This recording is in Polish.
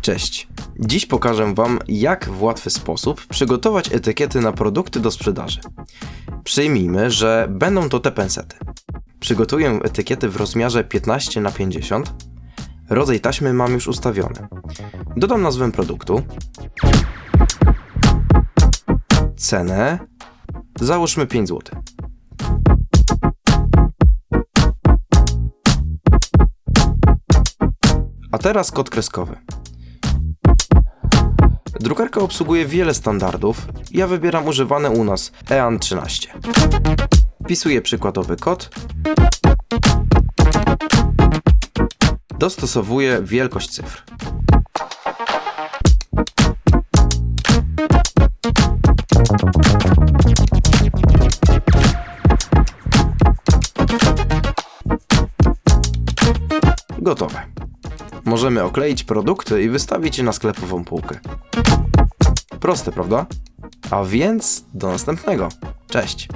Cześć. Dziś pokażę Wam, jak w łatwy sposób przygotować etykiety na produkty do sprzedaży. Przyjmijmy, że będą to te pensety. Przygotuję etykiety w rozmiarze 15 na 50 Rodzaj taśmy mam już ustawiony. Dodam nazwę produktu. Cenę. Załóżmy 5 zł. A teraz kod kreskowy. Drukarka obsługuje wiele standardów. Ja wybieram używany u nas EAN 13. Wpisuję przykładowy kod. Dostosowuję wielkość cyfr. Gotowe. Możemy okleić produkty i wystawić je na sklepową półkę. Proste, prawda? A więc do następnego. Cześć.